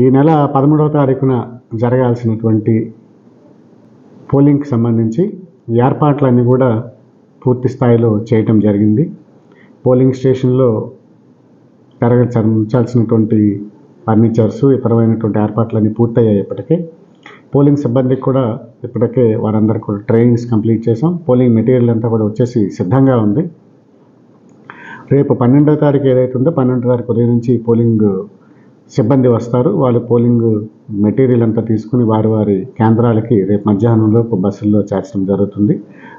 ఈ నెల పదమూడవ తారీఖున జరగాల్సినటువంటి పోలింగ్కి సంబంధించి ఏర్పాట్లన్నీ కూడా పూర్తి స్థాయిలో చేయటం జరిగింది. పోలింగ్ స్టేషన్లో జరగించాల్సినటువంటి ఫర్నిచర్స్ ఇతరమైనటువంటి ఏర్పాట్లన్నీ పూర్తయ్యాయి ఇప్పటికే. పోలింగ్ సిబ్బందికి కూడా ఇప్పటికే వారందరికీ కూడా ట్రైనింగ్స్ కంప్లీట్ చేసాం పోలింగ్ మెటీరియల్ అంతా కూడా వచ్చేసి సిద్ధంగా ఉంది. రేపు పన్నెండవ తారీఖు ఏదైతే ఉందో పన్నెండవ తారీఖు ఉదయం నుంచి పోలింగ్ సిబ్బంది వస్తారు. వాళ్ళు పోలింగ్ మెటీరియల్ అంతా తీసుకుని వారి వారి కేంద్రాలకి రేపు మధ్యాహ్నంలోపు బస్సుల్లో చేర్చడం జరుగుతుంది.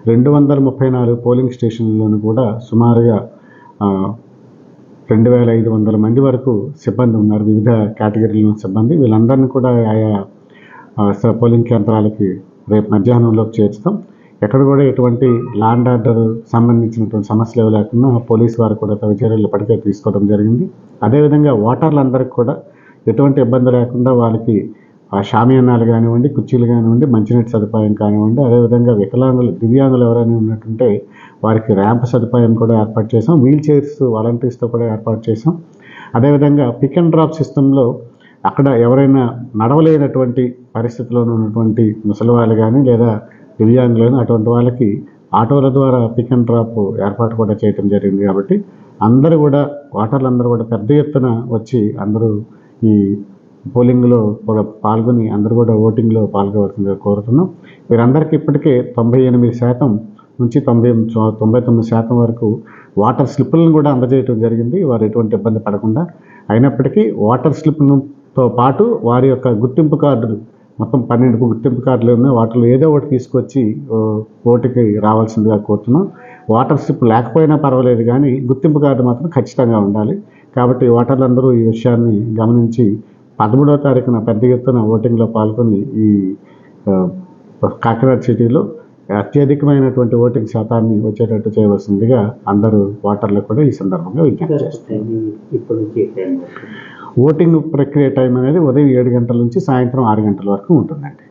రెండు వందల ముప్పై నాలుగు పోలింగ్ స్టేషన్లను కూడా సుమారుగా రెండు వేల ఐదు వందల మంది వరకు సిబ్బంది ఉన్నారు. వివిధ కేటగిరీల సిబ్బంది. వీళ్ళందరినీ కూడా ఆయా పోలింగ్ కేంద్రాలకి రేపు మధ్యాహ్నంలోపు చేర్చుతాం. ఎక్కడ కూడా ఎటువంటి ల్యాండ్ ఆర్డర్ సంబంధించినటువంటి సమస్యలు ఏవి లేకుండా పోలీసు వారు కూడా తగు చర్యలు ఇప్పటికే తీసుకోవడం జరిగింది. అదేవిధంగా ఓటర్లందరికీ కూడా ఎటువంటి ఇబ్బంది లేకుండా వాళ్ళకి ఆ షామియానాలు కానివ్వండి కుర్చీలు కానివ్వండి మంచినీటి సదుపాయం కానివ్వండి అదేవిధంగా వికలాంగులు దివ్యాంగులు ఎవరైనా ఉన్నట్టుంటే వారికి ర్యాంప్ సదుపాయం కూడా ఏర్పాటు చేసాం వీల్ చైర్స్ వాలంటీర్స్తో కూడా ఏర్పాటు చేసాం అదేవిధంగా పిక్ అండ్ డ్రాప్ సిస్టంలో అక్కడ ఎవరైనా నడవలేనటువంటి పరిస్థితిలో ఉన్నటువంటి ముసలి వాళ్ళు కానీ లేదా దివ్యాంగులు అటువంటి వాళ్ళకి ఆటోల ద్వారా పిక్ అండ్ డ్రాప్ ఏర్పాటు కూడా చేయడం జరిగింది కాబట్టి అందరూ కూడా ఓటర్లు అందరూ కూడా పెద్ద ఎత్తున వచ్చి అందరూ ఈ పోలింగ్లో కూడా పాల్గొని అందరూ కూడా ఓటింగ్లో పాల్గొవలసిందిగా కోరుతున్నాం. వీరందరికీ ఇప్పటికే తొంభై ఎనిమిది శాతం నుంచి తొంభై తొంభై తొమ్మిది శాతం వరకు వాటర్ స్లిప్పులను కూడా అందజేయడం జరిగింది. వారు ఎటువంటి ఇబ్బంది పడకుండా అయినప్పటికీ వాటర్ స్లిప్లతో పాటు వారి యొక్క గుర్తింపు కార్డులు మొత్తం పన్నెండు గుర్తింపు కార్డులు ఉన్నాయి. వాటిలో ఏదో ఒకటి తీసుకొచ్చి ఓటుకి రావాల్సిందిగా కోరుతున్నాం. వాటర్ స్లిప్ లేకపోయినా పర్వాలేదు కానీ గుర్తింపు కార్డు మాత్రం ఖచ్చితంగా ఉండాలి. కాబట్టి ఓటర్లందరూ ఈ విషయాన్ని గమనించి పదమూడవ తారీఖున పెద్ద ఎత్తున ఓటింగ్లో పాల్గొని ఈ కాకినాడ సిటీలో అత్యధికమైనటువంటి ఓటింగ్ శాతాన్ని వచ్చేటట్టు చేయవలసిందిగా అందరూ ఓటర్లు కూడా ఈ సందర్భంగా విజ్ఞప్తి చేస్తారు ఇప్పుడు ఓటింగ్ ప్రక్రియ టైం అనేది ఉదయం ఏడు గంటల నుంచి సాయంత్రం ఆరు గంటల వరకు ఉంటుందండి.